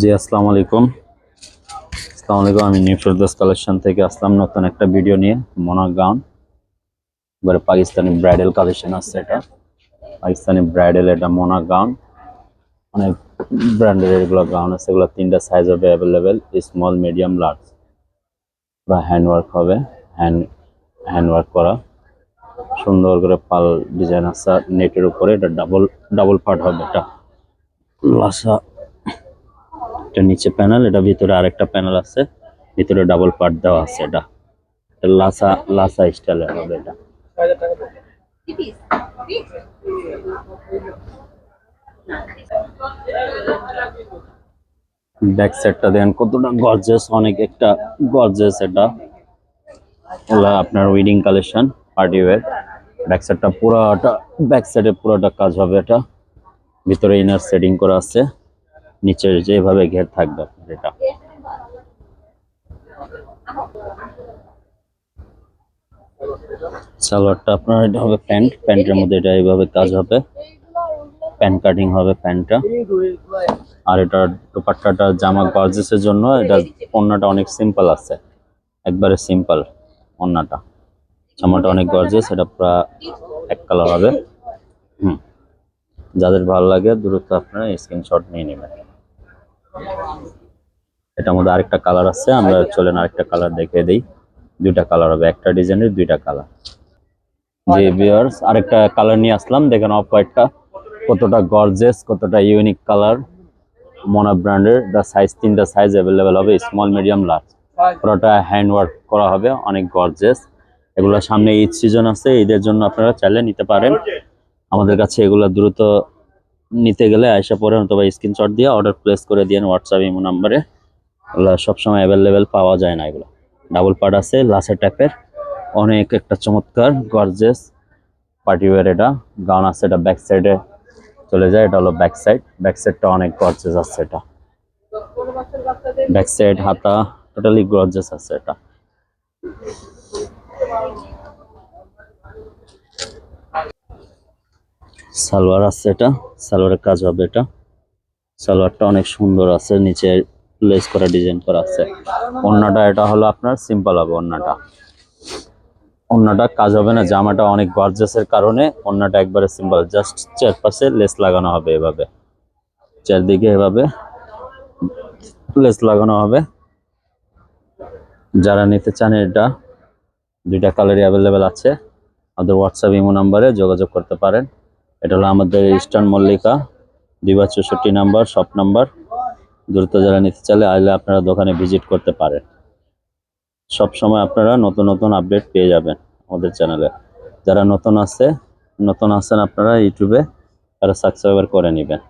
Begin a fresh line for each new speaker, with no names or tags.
জি, আসসালামু আলাইকুম। আসসালামু আলাইকুম, আমি নিউ ফেরদৌস কালেকশন থেকে আসলাম নতুন একটা ভিডিও নিয়ে মোনা গাউন এবারে পাকিস্তানি ব্রাইডাল কালেকশন আছে এটা। পাকিস্তানি ব্রাইডাল এটা মোনা গাউন অনেক ব্র্যান্ডের এগুলো গাউন আছে, এগুলো তিনটা সাইজ হবে অ্যাভেলেবেল স্মল মিডিয়াম লার্জ বা হ্যান্ডওয়ার্ক হবে হ্যান্ড হ্যান্ডওয়ার্ক করা। সুন্দর করে পাল ডিজাইন আছে নেটের উপরে এটা ডাবল ডাবল পার্ট হবে এটা। লাসা এটা নিচে প্যানেল এটা ভিতরে আরেকটা প্যানেল আছে, ভিতরে ডাবল পার্ট দেওয়া আছে এটা। লাসা লাসা স্টাইলের হবে এটা। ব্যাক সাইডটা দেখেন, কতটা গর্জেস অনেক একটা গর্জেস এটা। আপনার wedding collection party wear back সাইডটা পুরোটা ব্যাক সাইডে পুরোটা কাজ হবে এটা। ভিতরে ইনার সেটিং করা আছে। নিচে যেভাবে ঘের থাকবে আপনার এটা। সালোয়ারটা আপনার এটা হবে প্যান্ট, প্যান্টের মধ্যে এটা এইভাবে কাজ হবে। প্যান্ট কাটিং হবে প্যান্টটা। আর এটা দুপাট্টাটা জামা গর্জেসের জন্য, এটা ওড়নাটা অনেক সিম্পল আছে। একবারে সিম্পল ওড়নাটা জামাটা অনেক গর্জেস, এটা পুরা এক কালার হবে। হুম। যাদের ভালো লাগে দ্রুত আপনারা স্ক্রিনশট নিয়ে নেবেন। এটার মধ্যে আরেকটা কালার আছে আমরা চলেন আরেকটা কালার দেখিয়ে দিই। দুইটা কালার হবে একটা ডিজাইনের দুইটা কালার জি ভিউয়ার্স আরেকটা কালার নিয়ে আসলাম দেখেন অফ হোয়াইটটা কতটা গর্জেস কতটা ইউনিক কালার মোনা ব্র্যান্ডের এটা সাইজ তিনটা সাইজ অ্যাভেলেবেল হবে স্মল মিডিয়াম লার্জ পুরোটা হ্যান্ড ওয়ার্ক করা হবে অনেক গর্জেস এগুলো সামনে ঈদ সিজন আছে ঈদের জন্য আপনারা চাইলে নিতে পারেন। আমাদের কাছে এগুলো দ্রুত নিতে গেলে আয়সা পরে অথবা স্ক্রিনশট দিয়ে অর্ডার প্লেস করে দিয়ে হোয়াটসঅ্যাপ ইমো নাম্বারে সবসময় অ্যাভেলেবেল পাওয়া যায় না এগুলো। ডাবল পার্ট আছে লাসের টাইপের অনেক একটা চমৎকার গর্জেস পার্টি ওয়ার এটা। গাউন আছে, এটা ব্যাক সাইডে চলে যায়, এটা হলো ব্যাক সাইড ব্যাক সাইডটা অনেক গর্জেস আছে এটা। ব্যাক সাইড হাতা টোটালি গর্জেস আছে এটা। সালোয়ার আছে এটা, সালোয়ারের কাজ হবে এটা। সালোয়ারটা অনেক সুন্দর আছে, নিচে লেস করা, ডিজাইন করা আছে। ওন্নাটা এটা হলো আপনার সিম্পল হবে ওন্নাটা অন্যটা কাজ হবে না, জামাটা অনেক গর্জাসের কারণে ওন্নাটা একবারে সিম্পল জাস্ট চারপাশে লেস লাগানো হবে এভাবে। চারদিকে এভাবে লেস লাগানো হবে। যারা নিতে চান এটা, দুইটা কালারই অ্যাভেলেবেল আছে। আমাদের হোয়াটসঅ্যাপ ইমো নাম্বারে যোগাযোগ করতে পারেন। এটা হলো আমাদের ইস্টার্ন মল্লিকা দুই বার চৌষট্টি নাম্বার, শপ নাম্বার। দ্রুত যারা নিতে চাইলে আইলে আপনারা দোকানে ভিজিট করতে পারেন। সব সময় আপনারা নতুন নতুন আপডেট পেয়ে যাবেন আমাদের চ্যানেলে। যারা নতুন আছে, নতুন আছেন আপনারা ইউটিউবে, তারা সাবস্ক্রাইবার করে নেবেন।